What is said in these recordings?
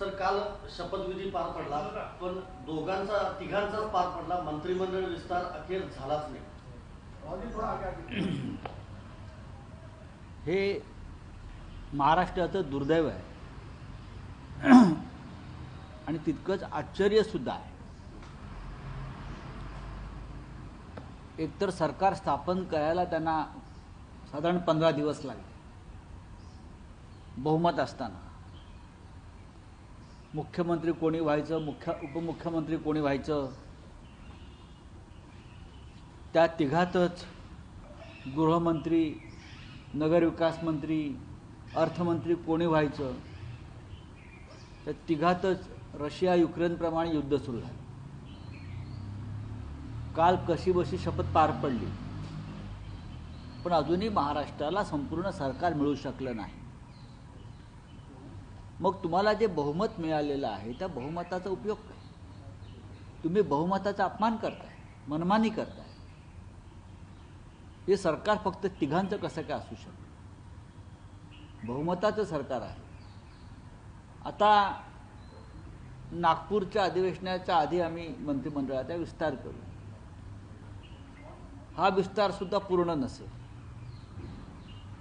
Sir काल शपथविधी पार पडला पण दोघांचा तिघांचाच पार पडला. मंत्रिमंडळ विस्तार अखेर झालाच नाही. हे महाराष्ट्राचं दुर्दैव आहे. आणि तितकंच आश्चर्यसुद्धा आहे. एकतर सरकार स्थापन करायला त्यांना साधारण पंधरा दिवस लागले. बहुमत असताना. मुख्यमंत्री कोणी व्हायचं मुख्य उपमुख्यमंत्री कोणी व्हायचं? त्या तिघातच गृहमंत्री नगरविकास मंत्री अर्थमंत्री कोणी व्हायचं? त्या तिघातच रशिया युक्रेनप्रमाणे युद्ध सुरू झालं. काल कशी बशी शपथ पार पडली. पण अजूनही महाराष्ट्राला संपूर्ण सरकार मिळू शकलं नाही. मग तुम्हाला जे बहुमत मिळालेलं आहे त्या बहुमताचा उपयोग काय? तुम्ही बहुमताचा अपमान करताय मनमानी करताय. हे सरकार फक्त तिघांचं कसं काय असू शकतं? बहुमताचं सरकार आहे. आता नागपूरच्या अधिवेशनाच्या आधी आम्ही मंत्रिमंडळाचा विस्तार करू. हा विस्तार सुद्धा पूर्ण नसेल.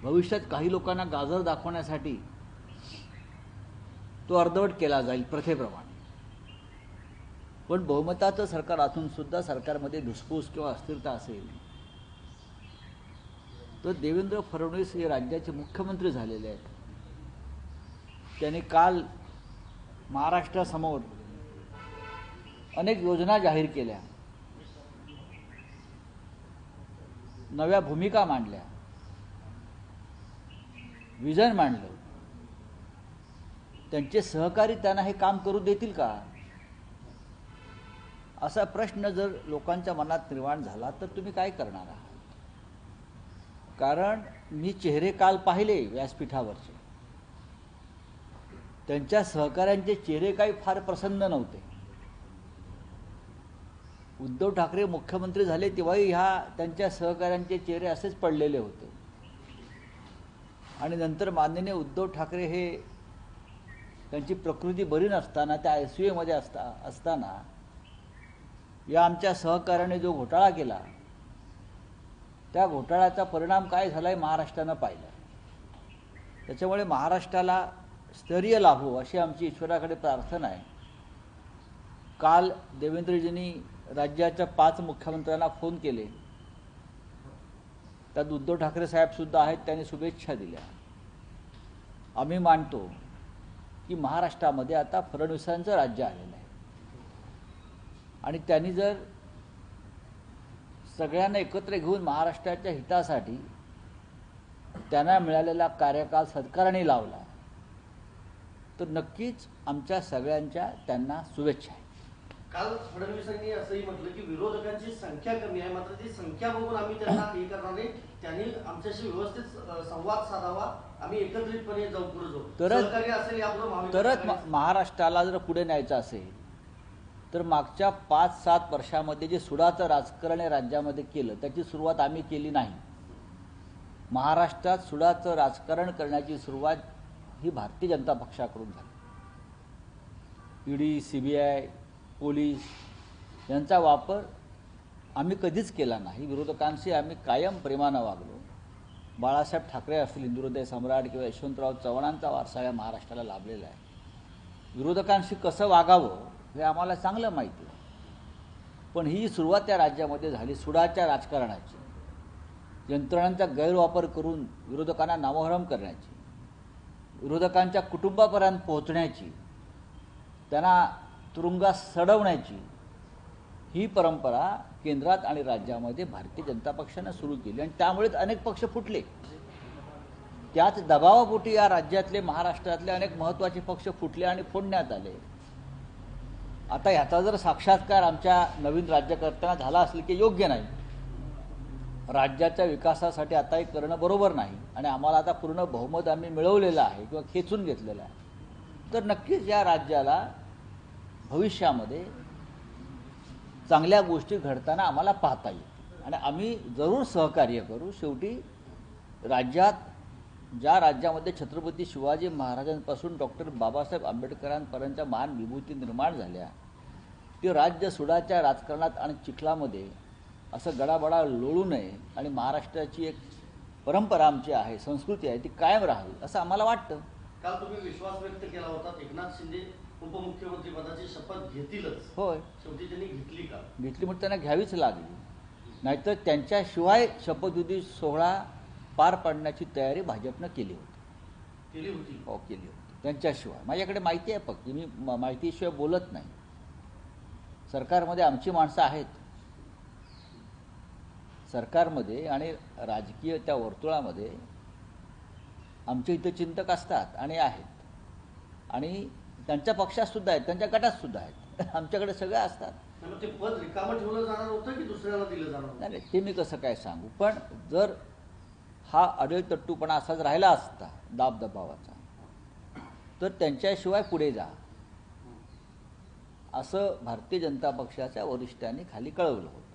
भविष्यात काही लोकांना गाजर दाखवण्यासाठी तो अर्धवट केला जाईल प्रथेप्रमाणे. पण बहुमताचं सरकार असून सुद्धा सरकारमध्ये धुसफूस किंवा अस्थिरता असेल. तर देवेंद्र फडणवीस हे राज्याचे मुख्यमंत्री झालेले आहेत. त्यांनी काल महाराष्ट्रासमोर अनेक योजना जाहीर केल्या. नव्या भूमिका मांडल्या. विजन मांडलं. त्यांचे सहकारी त्यांना हे काम करू देतील का? असा प्रश्न जर लोकांच्या मनात निर्माण झाला तर तुम्ही काय करणार आहात? कारण मी चेहरे काल पाहिले व्यासपीठावरचे. त्यांच्या सहकाऱ्यांचे चेहरे काही फार प्रसन्न नव्हते. उद्धव ठाकरे मुख्यमंत्री झाले तेव्हाही ह्या त्यांच्या सहकाऱ्यांचे चेहरे असेच पडलेले होते. आणि नंतर माननीय उद्धव ठाकरे हे त्यांची प्रकृती बरी नसताना त्या आय सी यूमध्ये असता असताना या आमच्या सहकार्याने जो घोटाळा केला त्या घोटाळ्याचा परिणाम काय झाला आहे महाराष्ट्रानं पाहिला त्याच्यामुळे महाराष्ट्राला स्तरीय लाभो अशी आमची ईश्वराकडे प्रार्थना आहे. काल देवेंद्रजींनी राज्याच्या पाच मुख्यमंत्र्यांना फोन केले. त्यात उद्धव ठाकरे साहेबसुद्धा आहेत त्यांनी शुभेच्छा दिल्या. आम्ही मानतो की महाराष्ट्रामध्ये आता फडणवीसांचं राज्य आलेलं आहे. आणि त्यांनी जर सगळ्यांना एकत्र घेऊन महाराष्ट्राच्या हितासाठी त्यांना मिळालेला कार्यकाल सरकारने लावला तर नक्कीच आमच्या सगळ्यांच्या त्यांना शुभेच्छा आहे काल फडणवीसांनी असंही म्हटलं की विरोधकांची संख्या कमी आहे. मात्र ती संख्या बघून आम्ही त्यांना हे करणार नाही. त्यांनी आमच्याशी व्यवस्थित संवाद साधावा. आम्ही एकत्रितपणे जाऊ पुढे जाऊ. तरच- असेल तरच महाराष्ट्राला जर पुढे न्यायचं असेल तर मागच्या पाच सात वर्षामध्ये जे सुडाचं राजकारण या राज्यामध्ये केलं त्याची सुरुवात आम्ही केली नाही. महाराष्ट्रात सुडाचं राजकारण करण्याची सुरुवात ही भारतीय जनता पक्षाकडून झाली. ED C B I police यांचा वापर आम्ही कधीच केला नाही. विरोधकांशी आम्ही कायम प्रेमानं वागलो. बाळासाहेब ठाकरे असतील हिंदुहृदय सम्राट किंवा यशवंतराव चव्हाणांचा वारसा या महाराष्ट्राला लाभलेला आहे. विरोधकांशी कसं वागावं हे आम्हाला चांगलं माहिती आहे. पण ही सुरुवात त्या राज्यामध्ये झाली सुडाच्या राजकारणाची. यंत्रणांचा गैरवापर करून विरोधकांना नामोहरम करण्याची विरोधकांच्या कुटुंबापर्यंत पोहोचण्याची त्यांना तुरुंगात सडवण्याची ही परंपरा केंद्रात आणि राज्यामध्ये भारतीय जनता पक्षानं सुरू केली आणि त्यामुळेच अनेक पक्ष फुटले. त्याच दबावापोटी या राज्यातले महाराष्ट्रातले अनेक महत्त्वाचे पक्ष फुटले आणि फोडण्यात आले. आता ह्याचा जर साक्षात्कार आमच्या नवीन राज्यकर्त्यांना झाला असेल की योग्य नाही. राज्याच्या विकासासाठी आता हे करणं बरोबर नाही आणि आम्हाला आता पूर्ण बहुमत आम्ही मिळवलेलं आहे किंवा खेचून घेतलेलं आहे. तर नक्कीच या राज्याला भविष्यामध्ये चांगल्या गोष्टी घडताना आम्हाला पाहता येईल आणि आम्ही जरूर सहकार्य करू. शेवटी राज्यात ज्या राज्यामध्ये छत्रपती शिवाजी महाराजांपासून डॉक्टर बाबासाहेब आंबेडकरांपर्यंतच्या महान विभूती निर्माण झाल्या ते राज्य सुडाच्या राजकारणात आणि चिखलामध्ये असं गडाबडा लोळू नये आणि महाराष्ट्राची एक परंपरा आमची आहे संस्कृती आहे ती कायम राहावी असं आम्हाला वाटतं. काल तुम्ही विश्वास व्यक्त केला होता एकनाथ शिंदे. उपमुख्यमंत्री पदाची शपथ घेतीलच. होय. शेवटी त्यांनी घेतली का? घेतली म्हणून त्यांना घ्यावीच लागली. नाहीतर त्यांच्याशिवाय शपथविधी सोहळा पार पाडण्याची तयारी भाजपनं केली होती. केली होती. हो केली होती. त्यांच्याशिवाय. माझ्याकडे माहिती आहे फक्त. मी माहितीशिवाय बोलत नाही. सरकारमध्ये आमची माणसं आहेत. सरकारमध्ये आणि राजकीय त्या वर्तुळामध्ये आमचे हितचिंतक असतात आणि आहेत. आणि त्यांच्या पक्षात सुद्धा आहेत त्यांच्या गटात सुद्धा आहेत. आमच्याकडे सगळे असतात. ते पद रिकामं ठेवलं जाणार होतं की दुसऱ्याला दिलं जाणार होतं? नाही नाही, ते मी कसं काय सांगू? पण जर हा अडळतट्टूपणा असाच राहिला असता दाबदबावाचा तर त्यांच्याशिवाय पुढे जा. असं भारतीय जनता पक्षाच्या वरिष्ठांनी खाली कळवलं होतं.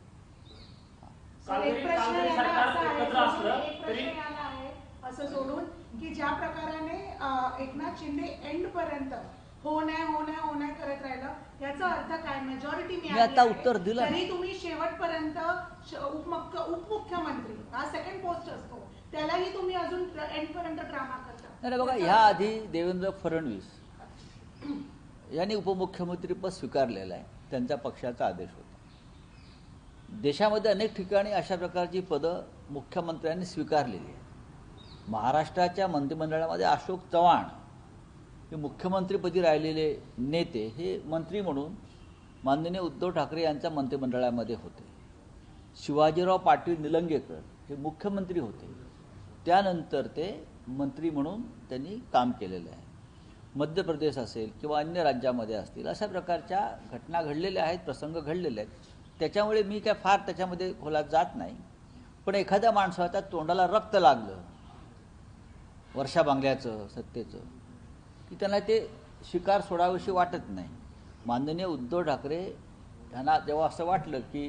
असा सोडून की ज्या प्रकाराने एकनाथ शिंदे एंड पर्यंत हो नाही हो नाही हो नाही करत राहिलं. याचा अर्थ काय? मेजॉरिटी मी आता उत्तर दिलं. ना. तरी तुम्ही शेवटपर्यंत श- उपमुख्य उपमुख्यमंत्री हा सेकंड पोस्ट असतो. त्यालाही तुम्ही अजून एंड पर्यंत ड्रामा करता. नाही बघा याचा ह्या आधी देवेंद्र फडणवीस यांनी उपमुख्यमंत्रीपद स्वीकारलेलं आहे. त्यांच्या पक्षाचा आदेश होता. देशामध्ये अनेक ठिकाणी अशा प्रकारची पदं मुख्यमंत्र्यांनी स्वीकारलेली आहे महाराष्ट्राच्या मंत्रिमंडळामध्ये अशोक चव्हाण हे मुख्यमंत्रीपदी राहिलेले नेते हे मंत्री म्हणून माननीय उद्धव ठाकरे यांच्या मंत्रिमंडळामध्ये होते. शिवाजीराव पाटील निलंगेकर हे मुख्यमंत्री होते. त्यानंतर ते मंत्री म्हणून त्यांनी काम केलेलं आहे. मध्य प्रदेश असेल किंवा अन्य राज्यामध्ये असतील अशा प्रकारच्या घटना घडलेल्या आहेत प्रसंग घडलेले आहेत. त्याच्यामुळे मी काय फार त्याच्यामध्ये खोलात जात नाही. पण एखाद्या माणसाच्या तोंडाला रक्त लागलं वर्षा बांगल्याचं सत्तेचं की त्यांना ते शिकार सोडावीशी वाटत नाही. माननीय उद्धव ठाकरे यांना जेव्हा असं वाटलं की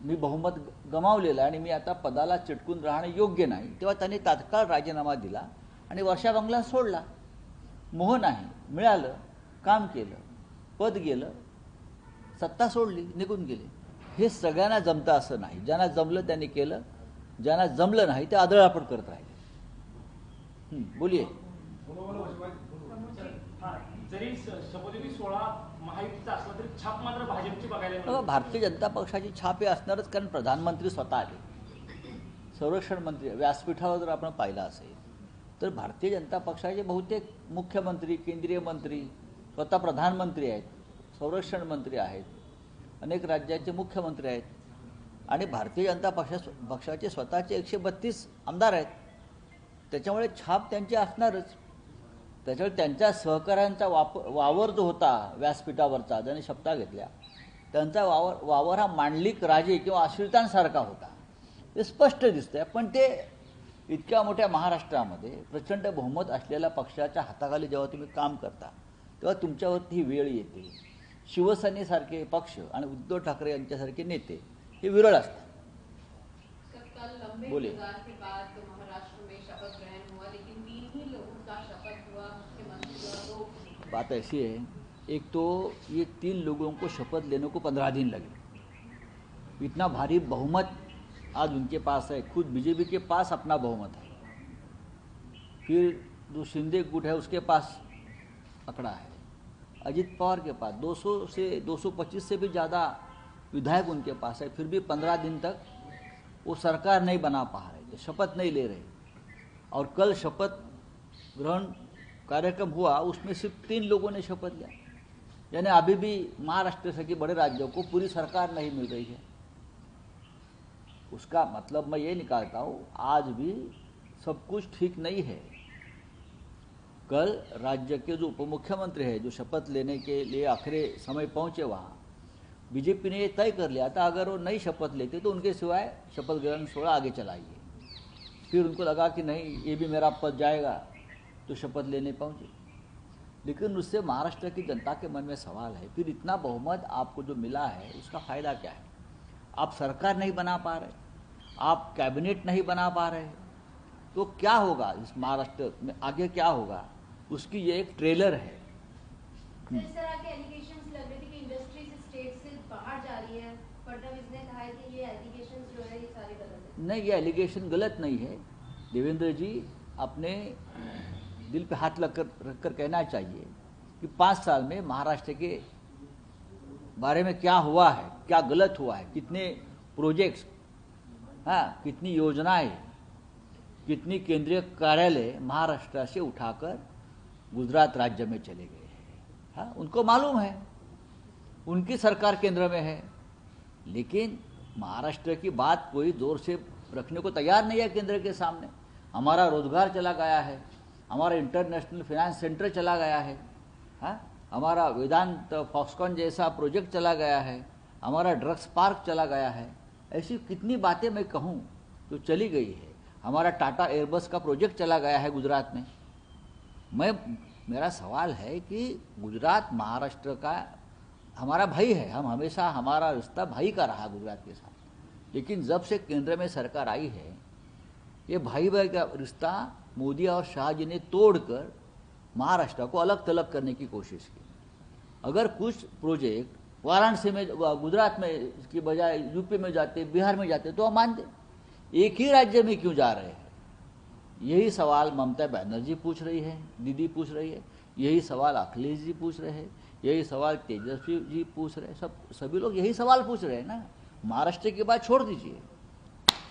मी बहुमत गमावलेलं आणि मी आता पदाला चिटकून राहणं योग्य नाही तेव्हा त्यांनी तात्काळ राजीनामा दिला आणि वर्षा बंगला सोडला. मोह नाही मिळालं काम केलं पद गेलं सत्ता सोडली निघून गेले. हे सगळ्यांना जमतं असं नाही. ज्यांना जमलं त्यांनी केलं ज्यांना जमलं नाही ते आदळापड करत राहिले. बोलिये. जरी स- शपथविधी महायुतीचा असला तरी छाप मात्र भाजपची बघायला हो, भारतीय जनता पक्षाची छाप हे असणारच कारण प्रधानमंत्री स्वतः आले. संरक्षण मंत्री व्यासपीठावर जर आपण पाहिलं असेल तर भारतीय जनता पक्षाचे बहुतेक मुख्यमंत्री केंद्रीय मंत्री स्वतः प्रधानमंत्री आहेत संरक्षण मंत्री आहेत अनेक राज्याचे मुख्यमंत्री आहेत आणि भारतीय जनता पक्षा पक्षाचे स्वतःचे एकशे बत्तीस आमदार आहेत. त्याच्यामुळे छाप त्यांची असणारच. त्याच्यामुळे त्यांच्या सहकाऱ्यांचा वाप वावर जो होता व्यासपीठावरचा ज्यांनी शपथा घेतल्या त्यांचा वावर वावर हा मांडलिक राजे किंवा आश्रितांसारखा होता. हे स्पष्ट दिसतंय पण ते इतक्या मोठ्या महाराष्ट्रामध्ये प्रचंड बहुमत असलेल्या पक्षाच्या हाताखाली जेव्हा तुम्ही काम करता तेव्हा तुमच्यावरती ही वेळ येते. शिवसेनेसारखे पक्ष आणि उद्धव ठाकरे यांच्यासारखे नेते हे विरळ असतात. सर बात ऐसी है, एक तो ये तीन लोगों को शपथ लेने को पंद्रह दिन लगे। इतना भारी बहुमत आज उनके पास है, खुद बीजेपी के पास अपना बहुमत है। फिर जो शिंदे गुट है, उसके पास अकड़ा है। अजित पवार के पास 200 से 225 से भी ज़्यादा विधायक उनके पास है, फिर भी पंद्रह दिन तक वो सरकार नहीं बना पा रहे, शपथ नहीं ले रहे। और कल शपथ ग्रहण कार्यक्रम हुआ, उसमें सिर्फ़ तीन लोगों ने शपथ लिया। यानी अभी भी महाराष्ट्र से बड़े राज्यों को पूरी सरकार नहीं मिल रही है। उसका मतलब मैं ये निकालता हूँ, आज भी सब कुछ ठीक नहीं है। कल राज्य के जो उप मुख्यमंत्री है, जो शपथ लेने के लिए आखिरी समय पहुँचे वहाँ, बीजेपी ने ये तय कर लिया था, अगर वो नई शपथ लेते तो उनके सिवाय शपथ ग्रहण सोलह आगे चलाइए। फिर उनको लगा कि नहीं, ये भी मेरा पद जाएगा। तो शपथ लेने पहुँचे। लेकिन उससे महाराष्ट्र की जनता के मन में सवाल है फिर इतना बहुमत आपको जो मिला है उसका फ़ायदा क्या है? आप सरकार नहीं बना पा रहे आप कैबिनेट नहीं बना पा रहे तो क्या होगा इस महाराष्ट्र में? आगे क्या होगा? उसकी ये एक ट्रेलर है। है नहीं ये एलिगेशन गलत नहीं है। देवेंद्र जी अपने दिल पे हाथ लग कर, रख कर कहना चाहिए कि पाँच साल में महाराष्ट्र के बारे में क्या हुआ है, क्या गलत हुआ है, कितने प्रोजेक्ट्स हाँ कितनी योजनाएँ, कितनी केंद्रीय कार्यालय महाराष्ट्र से उठाकर गुजरात राज्य में चले गए हैं, उनको मालूम है, उनकी सरकार केंद्र में है, लेकिन महाराष्ट्र की बात कोई ज़ोर से रखने को तैयार नहीं है केंद्र के सामने। हमारा रोज़गार चला गया है। हमारा इंटरनेशनल फिनेंस सेंटर चला गया है हाँ? हमारा वेदांत फॉक्सकॉन जैसा प्रोजेक्ट चला गया है, हमारा ड्रग्स पार्क चला गया है, ऐसी कितनी बातें मैं कहूँ जो चली गई है। हमारा टाटा एयरबस का प्रोजेक्ट चला गया है गुजरात में। मैं, मेरा सवाल है कि गुजरात महाराष्ट्र का हमारा भाई है, हम हमेशा हमारा रिश्ता भाई का रहा गुजरात के साथ। लेकिन जब से केंद्र में सरकार आई है, ये भाई भाई का रिश्ता मोदी और शाह जी ने तोड़कर महाराष्ट्र को अलग थलग करने की कोशिश की। अगर कुछ प्रोजेक्ट वाराणसी में, गुजरात में की बजाय यूपी में जाते, बिहार में जाते तो हम मानते, एक ही राज्य में क्यों जा रहे हैं? यही सवाल ममता बनर्जी पूछ रही है, दीदी पूछ रही है, यही सवाल अखिलेश जी पूछ रहे हैं, यही सवाल तेजस्वी जी पूछ रहे हैं, सब, सभी लोग यही सवाल पूछ रहे हैं ना। महाराष्ट्र की बात छोड़ दीजिए।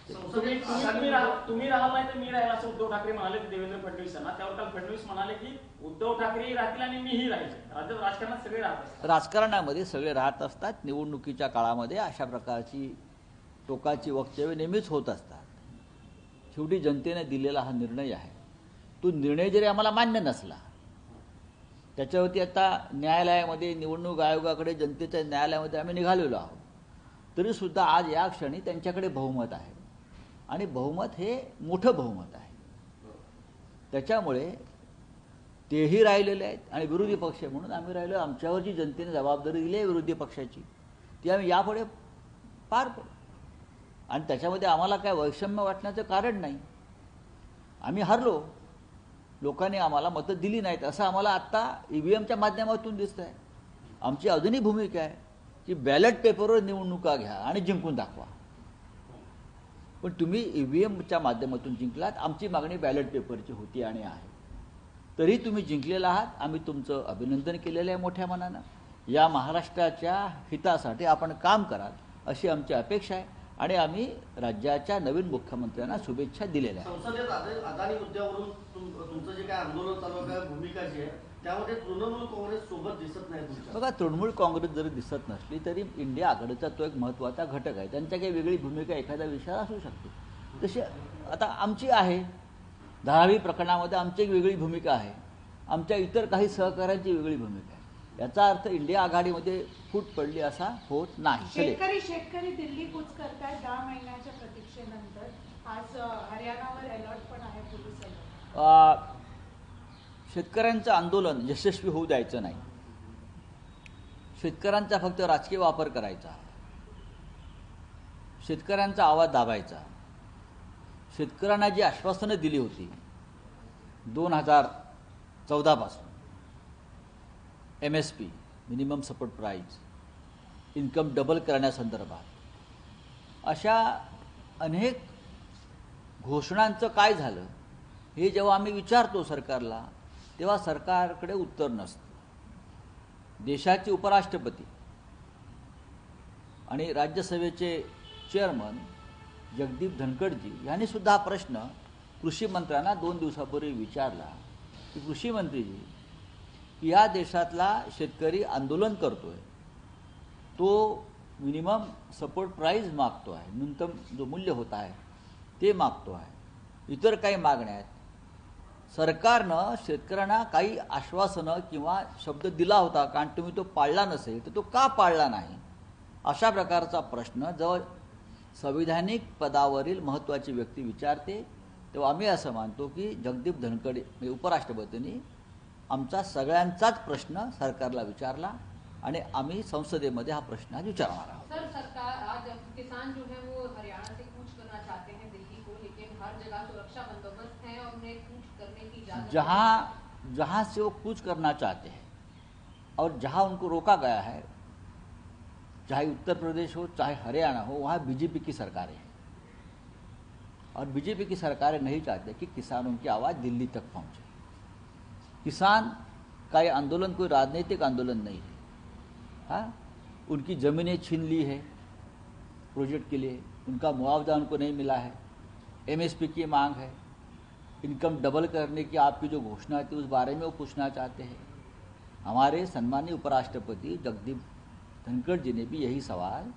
तुम्ही संसदेत राहा- तुम्ही राहा नाही तर मी राहील असं उद्धव ठाकरे म्हणाले देवेंद्र फडणवीसांना. त्यावर काल फडणवीस म्हणाले की उद्धव ठाकरे राहतील आणि मीही राहील. राज्यात राजकारणात सगळे राहतात राजकारणामध्ये सगळे राहत असतात. निवडणुकीच्या काळामध्ये अशा प्रकारची टोकाची वक्तव्य नेहमीच होत असतात. शेवटी जनतेने दिलेला हा निर्णय आहे. तो निर्णय जरी आम्हाला मान्य नसला त्याच्यावरती आता न्यायालयामध्ये निवडणूक आयोगाकडे जनतेच्या न्यायालयामध्ये आम्ही निघालेलो आहोत. तरीसुद्धा आज या क्षणी त्यांच्याकडे बहुमत आहे. आणि बहुमत हे मोठं बहुमत आहे. त्याच्यामुळे तेही राहिलेले आहेत आणि विरोधी पक्ष म्हणून आम्ही राहिलो. आमच्यावर जी जनतेने जबाबदारी दिली आहे विरोधी पक्षाची. ती आम्ही यापुढे पार पडू. आणि त्याच्यामध्ये आम्हाला काय वैषम्य वाटण्याचं कारण नाही. आम्ही हरलो. लोकांनी आम्हाला मतं दिली नाहीत असं आम्हाला आत्ता ई व्ही एमच्या माध्यमातून दिसतं आहे आमची अजूनही भूमिका आहे की बॅलेट पेपरवर निवडणुका घ्या आणि जिंकून दाखवा. पण तुम्ही ई व्ही एमच्या माध्यमातून जिंकलात. आमची मागणी बॅलेट पेपरची होती आणि आहे. तरी तुम्ही जिंकलेला आहात. आम्ही तुमचं अभिनंदन केलेलं आहे मोठ्या मनानं. या महाराष्ट्राच्या हितासाठी आपण काम कराल अशी आमची अपेक्षा आहे. आणि आम्ही राज्याच्या नवीन मुख्यमंत्र्यांना शुभेच्छा दिलेल्या आहेत. त्यामध्ये तृणमूल काँग्रेस सोबत दिसत नाही बघा तृणमूल काँग्रेस जरी दिसत नसली तरी इंडिया आघाडीचा तो एक महत्त्वाचा घटक आहे. त्यांच्या काही वेगळी भूमिका एखाद्या विषयात असू शकते. तशी आता आमची आहे. धारावी प्रकरणामध्ये आमची एक वेगळी भूमिका आहे. आमच्या इतर काही सहकाऱ्यांची वेगळी भूमिका आहे. याचा अर्थ इंडिया आघाडीमध्ये फूट पडली असा होत नाही. शेतकरी शेतकरी दिल्ली कूच करतायत दहा महिन्याच्या प्रतीक्षेनंतर. आज हरियाणावर अलर्ट पण आहे पोलीस शेतकऱ्यांचं आंदोलन यशस्वी होऊ द्यायचं नाही. शेतकऱ्यांचा फक्त राजकीय वापर करायचा. शेतकऱ्यांचा आवाज दाबायचा. शेतकऱ्यांना जी आश्वासनं दिली होती दोन हजार चौदापासून M S P minimum support price income double करण्यासंदर्भात अशा अनेक घोषणांचं काय झालं हे जेव्हा आम्ही विचारतो सरकारला तेव्हा सरकारकडे उत्तर नसतं. देशाचे उपराष्ट्रपती आणि राज्यसभेचे चेअरमन जगदीप धनखडजी यांनी सुद्धा हा प्रश्न कृषी मंत्र्यांना दोन दिवसापूर्वी विचारला की कृषी मंत्रीजी या देशातला शेतकरी आंदोलन करतोय. तो मिनिमम सपोर्ट प्राईज मागतो आहे. न्यूनतम जो मूल्य होत आहे ते मागतो आहे. इतर काही मागण्या आहेत. सरकारनं शेतकऱ्यांना काही आश्वासनं किंवा शब्द दिला होता कारण तुम्ही तो पाळला नसेल तर तो का पाळला नाही? अशा प्रकारचा प्रश्न जवळ संविधानिक पदावरील महत्त्वाची व्यक्ती विचारते. तेव्हा आम्ही असं मानतो की जगदीप धनकडे म्हणजे उपराष्ट्रपतींनी आमचा सगळ्यांचाच प्रश्न सरकारला विचारला आणि आम्ही संसदेमध्ये हा प्रश्न आज विचारणार आहोत. जहाँ जहाँ से वो कूच करना चाहते हैं और जहाँ उनको रोका गया है, चाहे उत्तर प्रदेश हो, चाहे हरियाणा हो, वहाँ बीजेपी की सरकारें हैं। और बीजेपी की सरकारें नहीं चाहते कि किसानों की आवाज़ दिल्ली तक पहुँचे। किसान का ये आंदोलन कोई राजनीतिक आंदोलन नहीं है। हाँ उनकी ज़मीनें छीन ली है प्रोजेक्ट के लिए, उनका मुआवजा उनको नहीं मिला है। एमएसपी की मांग है। इनकम डबल करने की आपकी जो घोषणा थी, उस बारे में वो पूछना चाहते हैं। हमारे सम्मानीय उपराष्ट्रपति जगदीप धनखड़ जी ने भी यही सवाल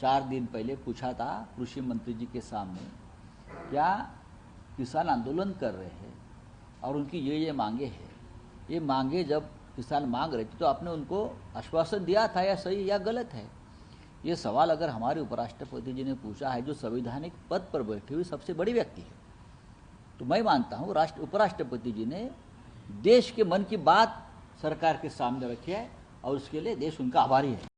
चार दिन पहले पूछा था कृषि मंत्री जी के सामने। क्या किसान आंदोलन कर रहे हैं? और उनकी ये ये मांगे हैं। ये मांगे जब किसान मांग रहे थे तो आपने उनको आश्वासन दिया था या सही या गलत है? ये सवाल अगर हमारे उपराष्ट्रपति जी ने पूछा है, जो संवैधानिक पद पर बैठी हुई सबसे बड़ी व्यक्ति है तो मैं मानता हूँ राष्ट्र उपराष्ट्रपति जी ने देश के मन की बात सरकार के सामने रखी है और उसके लिए देश उनका आभारी है।